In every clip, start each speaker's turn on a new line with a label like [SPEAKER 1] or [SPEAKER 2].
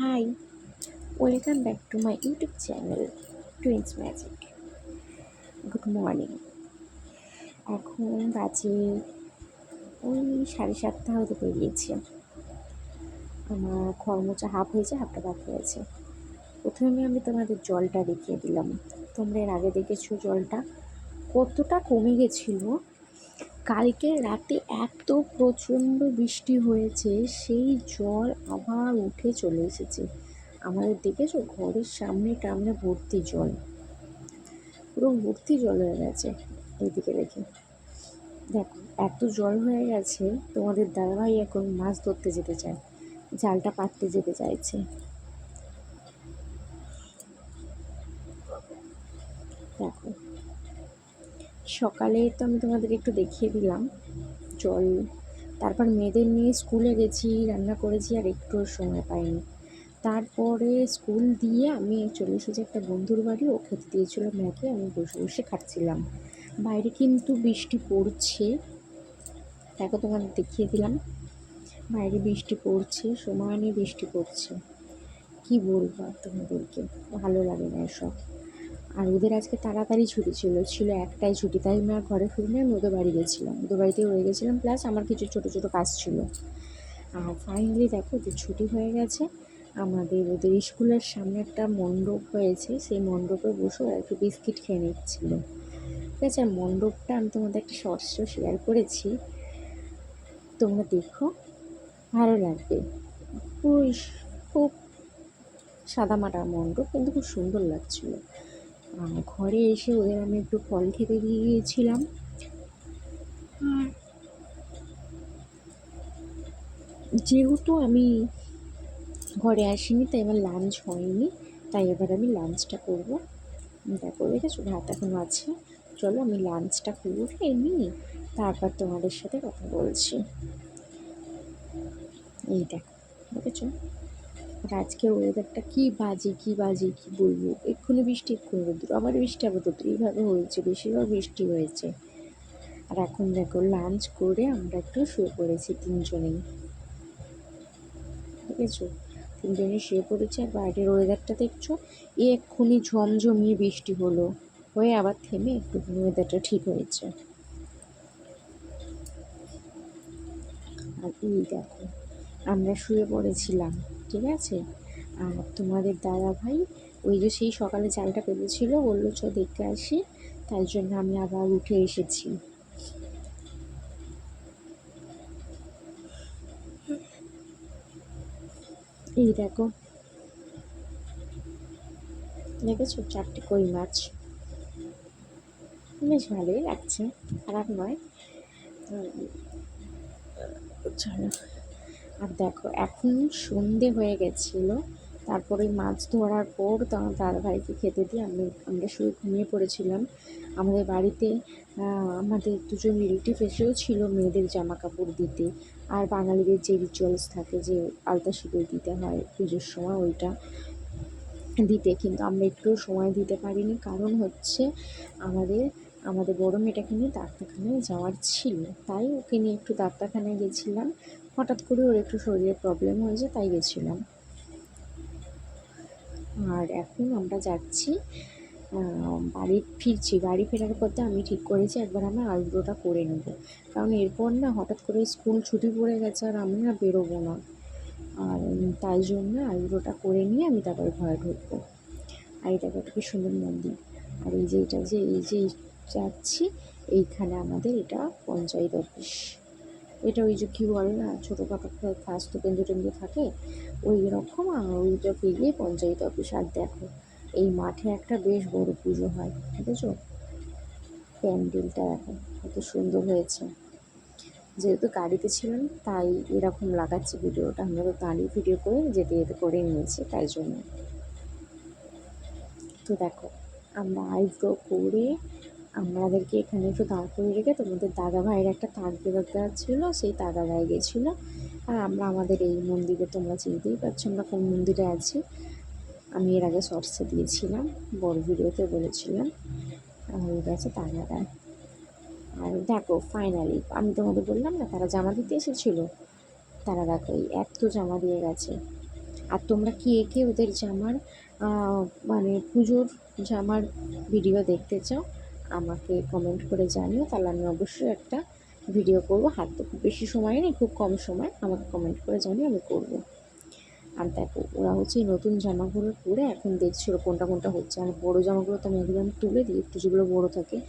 [SPEAKER 1] Hi welcome back to my YouTube channel twins magic good morning এখন বাজে ওই সাড়ে সাতটা হতে পেরিয়েছে আমার খরমোচা হাফ হয়েছে হাফটা বাকি আছে। প্রথমে আমি তোমাদের জলটা দেখিয়ে দিলাম। তোমরা এর আগে দেখেছ জলটা? কতটা কমে গেছিল কালকে রাতে এত প্রচণ্ড বৃষ্টি হয়েছে, সেই জল আবার উঠে চলে এসেছে। আমাদের দেখেছ? ঘরের সামনে টামনে ভর্তি জল। পুরো ভর্তি জল হয়ে গেছে। এইদিকে দেখে। দেখো, এত জল হয়ে গেছে, তোমাদের দাদাভাই এখন মাছ ধরতে যেতে চায়। জালটা পাততে যেতে চাইছে। দেখো সকালে তো আমি তোমাদের একটু দেখিয়ে দিলাম, জল। তারপর মেয়েদের নিয়ে স্কুলে গেছি, রান্না করেছি আর একটু সময় পাইনি। তারপরে স্কুল দিয়ে আমি চলে এসেছি একটা বন্ধুর বাড়ি, ও খেতে দিয়েছিল ম্যাকে আমি বসে বসে খাচ্ছিলাম। বাইরে কিন্তু বৃষ্টি পড়ছে, দেখো তোমাদের দেখিয়ে দিলাম। বাইরে বৃষ্টি পড়ছে, সময় নিয়ে বৃষ্টি পড়ছে। কি বলব তোমাদেরকে? ভালো লাগে না এসব। আর ওদের আজকে তাড়াতাড়ি ছুটি ছিল ছিল একটাই ছুটি, তাই আমি আর ঘরে ফিরিনি আমি ওদের বাড়ি গেছিলাম। ওদের বাড়িতে রয়ে গেছিলাম প্লাস আমার কিছু ছোটো ছোটো কাজ ছিল। আর ফাইনালি দেখো ওদের ছুটি হয়ে গেছে, আমাদের ওদের স্কুলের সামনে একটা মণ্ডপ হয়েছে, সেই মণ্ডপে বসে ওরা একটু বিস্কিট খেয়ে নিচ্ছিল। ঠিক আছে, আর মণ্ডপটা আমি তোমাদের একটা শর্টসও শেয়ার করেছি। তোমরা দেখো, ভালো লাগবে। পুরো খুব সাদামাটা মণ্ডপ, কিন্তু খুব সুন্দর লাগছিল। ঘরে এসে ওদের আমি একটু ফল খেতে দিয়ে গিয়েছিলাম। আর যেহেতু আমি ঘরে আসিনি, তাই আমার লাঞ্চ হয়নি, তাই এবার আমি লাঞ্চটা করব। দেখো, দেখেছ? ভাত এখনও আছে। চলো, আমি লাঞ্চটা করে নিই, তারপর তোমাদের সাথে কথা বলছি। এই দেখো, দেখেছ? আর আজকের ওয়েদারটা কী বাজে কী বাজে, কী বলব? এক্ষুনি বৃষ্টি, এক্ষুনি রোদ্দুর। আবার বৃষ্টি রোদ্দুর এইভাবে হয়েছে, বেশিরভাগ বৃষ্টি হয়েছে। আর এখন দেখো লাঞ্চ করে আমরা একটু শুয়ে পড়েছি তিনজনেই। ঠিক আছে তিনজনে শুয়ে পড়েছি। আর বাইরের ওয়েদারটা দেখছ এক্ষুনি ঝমঝমিয়ে বৃষ্টি হলো। হয়ে আবার থেমে একটু ওয়েদারটা ঠিক হয়েছে। আর এই দেখো আমরা শুয়ে পড়েছিলাম, ঠিক আছে? আর তোমাদের দাদা ভাই ওই যে সেই সকালে চালটা পেতেছিল, বলল, চ, দেখতে আসি। তাই জন্য আমি আবার উঠে এসেছি। এই দেখো। দেখেছ? চারটে কই মাছ। বেশ ভালোই লাগছে, খারাপ নয়। চলো। আর দেখো, এখন সন্ধে হয়ে গেছিল। তারপরে মাছ ধরার পর তো আমার দাদাভাইকে খেতে দিয়ে আমি, আমরা শুয়ে ঘুমিয়ে পড়েছিলাম। আমাদের বাড়িতে আমাদের দুজন রিলেটিভ এসেও ছিল মেয়েদের জামা কাপড় দিতে। আর বাঙালিদের যে রিচুয়ালস থাকে যে আলতা সিঁদুর দিতে হয়, পুজোর সময় ওইটা দিতে। কিন্তু আমরা একটু সময় দিতে পারিনি। কারণ হচ্ছে আমাদের আমাদের বড় মেয়েটাকে নিয়ে ডাক্তারখানায় যাওয়ার ছিল। তাই ওকে নিয়ে একটু ডাক্তারখানায় গেছিলাম। হঠাৎ করে ওর একটু শরীরে প্রবলেম হয়েছে, তাই গেছিলাম। আর এখন আমরা যাচ্ছি বাড়ি ফিরছি। বাড়ি ফেরার পথে আমি ঠিক করেছি, একবার আমার আইব্রোটা করে নেব। কারণ এরপর না হঠাৎ করে স্কুল ছুটি পড়ে গেছে আর আমি না বেরোবো না। আর তাই জন্য আইব্রোটা করে নিয়ে আমি তারপরে ঘরে ঢুকবো। আর এটা কি সুন্দর মন্দির। আর এই যে, এটা যে, এই যে যাচ্ছি। এইখানে আমাদের এটা পঞ্চায়েত অফিস এটা ওই যে কী বলে না ছোটোখাটো স্বাস্থ্য কেন্দ্র টেন্দ্র থাকে, ওই রকম ওইটা পেরিয়ে পঞ্চায়েত অফিস আর দেখো, এই মাঠে একটা বেশ বড় পুজো হয় আছে? প্যান্ডেলটা দেখো, কত সুন্দর হয়েছে। যেহেতু গাড়িতে ছিলাম তাই এরকম লাগাচ্ছি ভিডিওটা। আমরা তো দাঁড়িয়ে ভিডিও করে যেতে যেতে করে নিয়েছি, তাই জন্য। তো দেখো, আমরা আইব্রো করে আমাদেরকে এখানে একটু দাঁড় করে রেখে তোমাদের দাদা ভাইয়ের একটা তাক দেওয়ার ছিল, সেই তাগা গায়ে গেছিল। আর আমরা আমাদের এই মন্দিরে তোমরা চিনতেই পারছ, আমরা কোন মন্দিরে আছি। আমি এর আগে শর্টসে দিয়েছিলাম, বড় ভিডিওতে বলেছিলাম। হয়ে গেছে গায়ে আর দেখো ফাইনালি আমি তোমাদের বললাম না, তারা জামা দিতে এসেছিল? তারা দেখো, এই এত জামা দিয়ে গেছে। আর তোমরা কে কে ওদের জামার মানে পুজোর জামার ভিডিও দেখতে চাও? আমাকে কমেন্ট করে জানিও, তাহলে আমি অবশ্যই একটা ভিডিও করব। হাত তো খুব বেশি সময় নেই, খুব কম সময়। আমাকে কমেন্ট করে জানিও, আমি করব। আর দেখো, ওরা হচ্ছে নতুন জামাগুলো পরে এখন দেখছিল কোনটা কোনটা হচ্ছে। আর বড়ো জামাগুলো তো আমি একদম তুলে দিই, একটু যেগুলো বড়ো থাকে।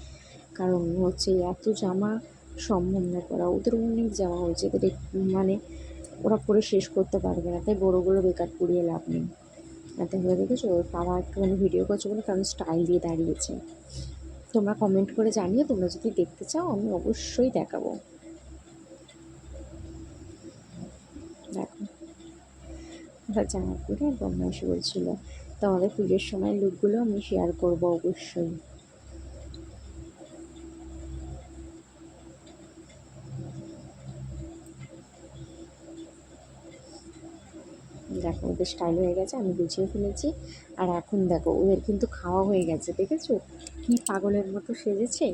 [SPEAKER 1] কারণ হচ্ছে এত জামা সম্ভব না করা। ওদের অনেক জামা হয়েছে, এদের মানে ওরা পরে শেষ করতে পারবে না। তাই বড়োগুলো বেকার পুড়িয়ে লাভ নেই। আর তাহলে দেখেছ? ওর বাবা একটুখানি ভিডিও করছে বলে কারণ স্টাইল দিয়ে দাঁড়িয়েছে। তোমরা কমেন্ট করে জানিও, তোমরা যদি দেখতে চাও, আমি অবশ্যই দেখাবো। দেখো। ওরা পরে বদমাইশি বলছিল। তোমাদের পুজোর সময় লুকগুলো আমি শেয়ার করব অবশ্যই। দেখো, ওদের স্টাইল হয়ে গেছে, আমি গুছিয়ে ফেলেছি। আর এখন দেখো, ওদের কিন্তু খাওয়া হয়ে গেছে, দেখেছ? কি পাগলের মতো সেজেছে?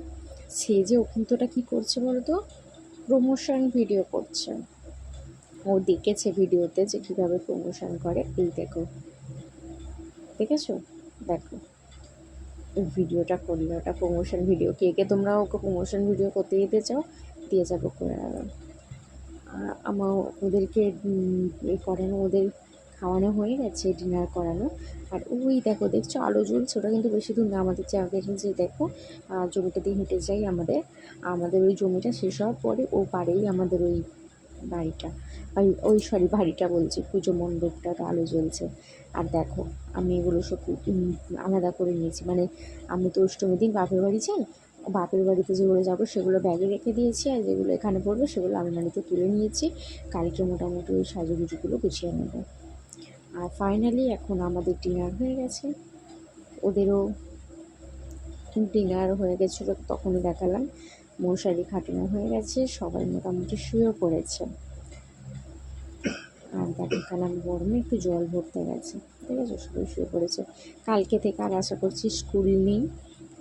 [SPEAKER 1] সেজে ও কিন্তু ওটা কী করছে বলতো? প্রমোশন ভিডিও করছে। ও দেখেছে ভিডিওতে যে কীভাবে প্রমোশন করে। এই দেখো। দেখেছ? দেখো। ভিডিওটা করলে ওটা প্রমোশন ভিডিও কে কে তোমরা ওকে প্রমোশন ভিডিও করতে দিতে চাও, দিয়ে যাব করে আমার ওদেরকে এ করানো ওদের খাওয়ানো হয়ে গেছে ডিনার করানো। আর ওই দেখো, দেখছ আলো জ্বলছে, ওটা কিন্তু বেশি দূর না, আমাদের জায়গা যে দেখো জমিটা দিয়ে হেঁটে যাই আমাদের আমাদের ওই জমিটা শেষ হওয়ার পরে ও পারেই আমাদের ওই বাড়িটা, ওই ওই সরি বাড়িটা বলছি, পুজো মণ্ডপটা আলো জ্বলছে। আর দেখো, আমি এগুলো সব আলাদা করে নিয়েছি মানে আমি তো অষ্টমীর দিন বাপের বাড়ি যাই, বাপের বাড়িতে যেগুলো যাব সেগুলো ব্যাগে রেখে দিয়েছি, আর যেগুলো এখানে পড়বে সেগুলো আলমারিতে তুলে নিয়েছি, কালকে মোটামুটি ওই সাজুগুজুগুলো গুছিয়ে নেব। আর ফাইনালি এখন আমাদের ডিনার হয়ে গেছে। ওদেরও ডিনার হয়ে গেছিল, তখনই দেখালাম। মশারি খাটানো হয়ে গেছে, সবাই মোটামুটি শুয়েও পড়েছে। আর দেখো কালাম গরমে একটু জল ভরতে গেছে। ঠিক আছে, সবাই শুয়ে পড়েছে। কালকে থেকে আর আশা করছি স্কুল নেই।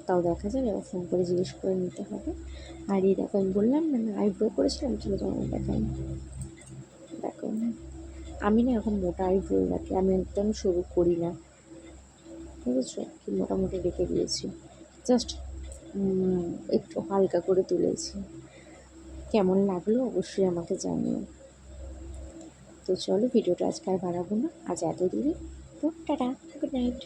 [SPEAKER 1] তাও দেখা যাবে এবার ফোন করে জিজ্ঞেস করে নিতে হবে। আর এই দেখো, আমি বললাম না আইব্রো করেছিলাম চলো তোমার দেখাই। দেখো আমি না এখন মোটাই হয়ে রাখি আমি একদম শুরু করি না। ঠিক আছে? কি মোটামুটি রেখে দিয়েছি। জাস্ট একটু হালকা করে তুলেছি। কেমন লাগল অবশ্যই আমাকে জানিও। তো চলো, ভিডিওটা আজকে আর বাড়াবো না। আজ এত দূরে তো টাটা গুড নাইট